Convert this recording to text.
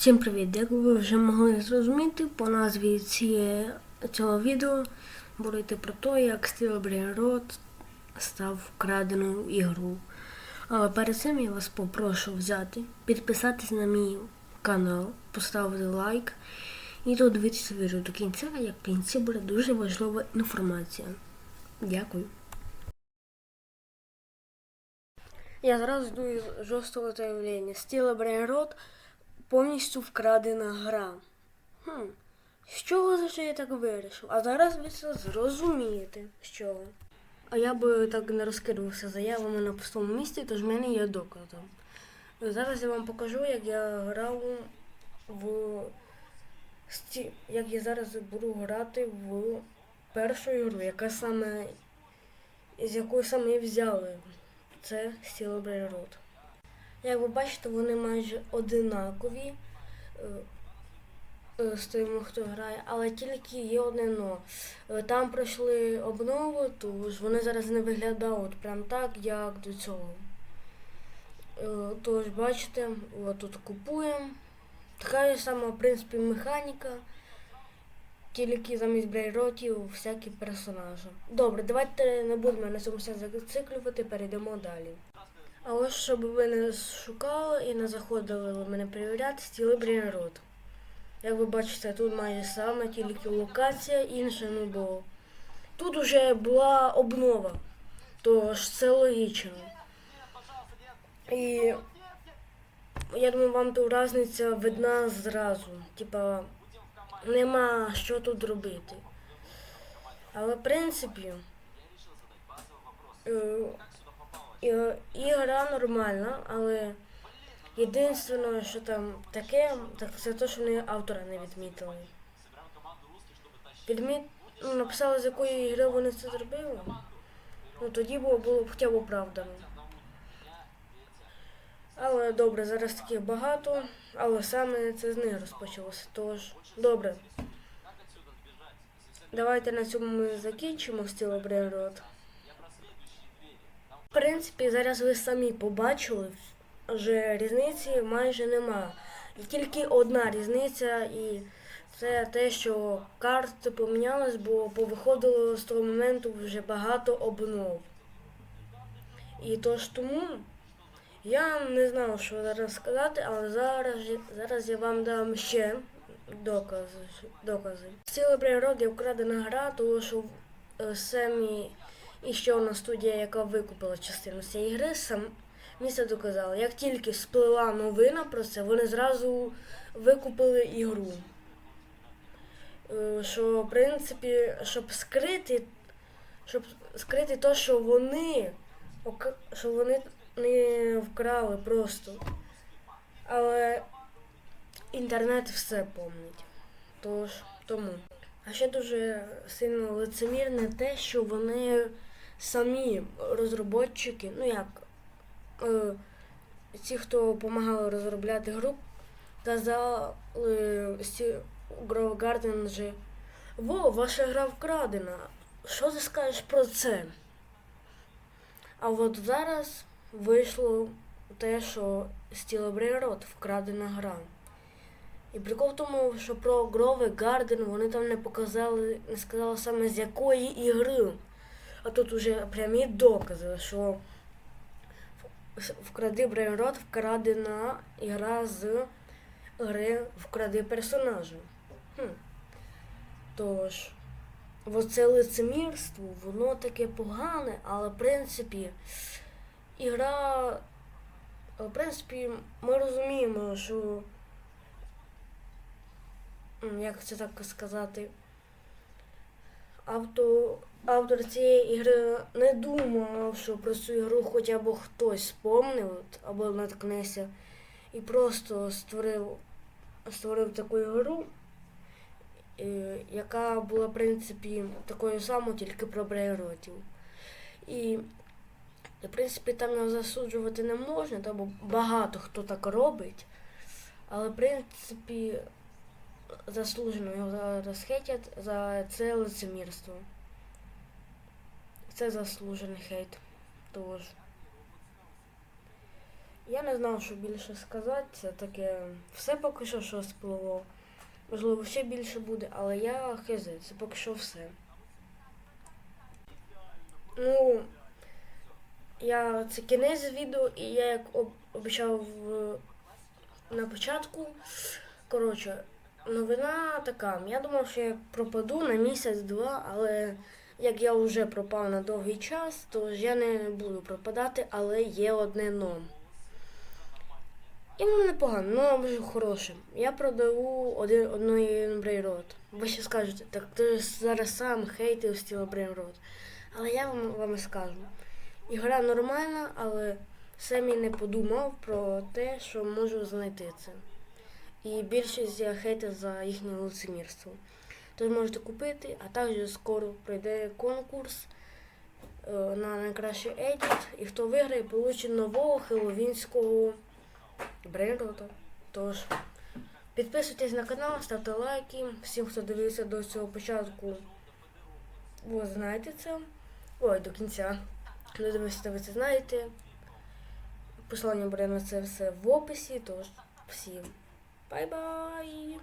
Всім привіт! Як ви вже могли зрозуміти, по назві ціє, цього відео буде про те, як Steel Road став вкраденою ігру. Але перед цим я вас попрошу взяти, підписатись на мій канал, поставити лайк і додивитися відео до кінця, як в кінці буде дуже важлива інформація. Дякую. Я зараз йду із жорсткого заявлення. Steel Road повністю вкрадена гра. Хм, з чого це я так вирішив? А зараз ви це зрозумієте, з чого. А я би так не розкидувався заявами на пустому місці, тож в мене є докази. Зараз я вам покажу, як я грав в як я зараз буду грати в першу ігру, яка саме з якої саме взяли. Це Steel Road. Як ви бачите, вони майже одинакові е, е, з тим, хто грає, але тільки є одне но. Е, Там пройшли обнову, тож вони зараз не виглядають прям так, як до цього. Тож, бачите, тут купуємо. Така ж сама, в принципі, механіка. Тільки замість брейротів всякі персонажі. Добре, давайте не будемо на цьому все зациклювати, перейдемо далі. А ось щоб ви не шукали і не заходили мене перевіряти, стіли Брінрод. Як ви бачите, тут майже саме, тільки локація інша не було. Тут уже була обнова, тож це логічно. І я думаю, вам тут різниця видна зразу. Типа нема що тут робити. Але в принципі. Ігра нормальна, але єдине, що там таке, так це те, що вони автора не відмітили. Відміт... Ну, написали, з якої ігри вони це зробили. Ну тоді було, було б хоча б оправдано. Але добре, зараз таких багато, але саме це з них розпочалося. Тож, добре. Давайте на цьому ми закінчимо стіло Брейрот. Принципі, зараз ви самі побачили, що різниці майже нема. І тільки одна різниця, і це те, що карти помінялись, бо повиходило з того моменту вже багато обнов. І тож тому я не знав, що зараз сказати, але зараз, зараз я вам дам ще докази. докази. Ціла природи вкрадена гра, тому що е, самі і ще одна студія, яка викупила частину цієї гри, сам місце доказала. Як тільки сплила новина про це, вони зразу викупили ігру. Е, Що, в принципі, щоб скрити, щоб скрити те, що вони, що вони не вкрали просто. Але інтернет все помнить. Тож тому. А ще дуже сильно лицемірне те, що вони самі розробники, ну як е, ті, хто допомагали розробляти гру, казали Garden же Во, ваша гра вкрадена. Що ти скажеш про це? А от зараз вийшло те, що Steel Railroad вкрадена гра. І прикол в тому, що про Grove Garden вони там не показали, не сказали саме з якої ігри. А тут уже прямі докази, що вкради Брейнрод вкрадена ігра з гри вкради персонажа. Хм. Тож, оце лицемірство, воно таке погане, але в принципі, ігра. В принципі, ми розуміємо, що як це так сказати, авто, автор цієї ігри не думав, що про цю ігру хоча б хтось спомнив або наткнеться, і просто створив, створив таку ігру, е, яка була, в принципі, такою самою, тільки про брейротів. І, в принципі, там його засуджувати не можна, бо багато хто так робить. Але, в принципі, заслужено його зараз хейтять за це лицемірство. Це заслужений хейт. Тож. Я не знав, що більше сказати. Це таке все поки що, що спливло. Можливо, ще більше буде, але я хз, це поки що все. Ну, я це кінець відео, і я як об- обіцяв в- на початку. Коротше, новина така. Я думав, що я пропаду на місяць-два, але як я вже пропав на довгий час, то ж я не буду пропадати, але є одне но. І воно непогано, ну дуже хороше. Я продаю один одної Brainrot. Ви ще скажете, так ти ж зараз сам хейтив стіла Brainrot. Але я вам, вам скажу. Ігра нормальна, але самі не подумав про те, що можу знайти це. І більшість я за їхнє лицемірство. Тож можете купити, а також скоро пройде конкурс е, на найкращий едіт. І хто виграє, получить нового хеловінського брейнрота. Тож підписуйтесь на канал, ставте лайки. Всім, хто дивився до цього початку, ви знаєте це. Ой, до кінця. Хто дивився, ви це знаєте. Посилання буде на це все в описі. Тож всім Bye bye.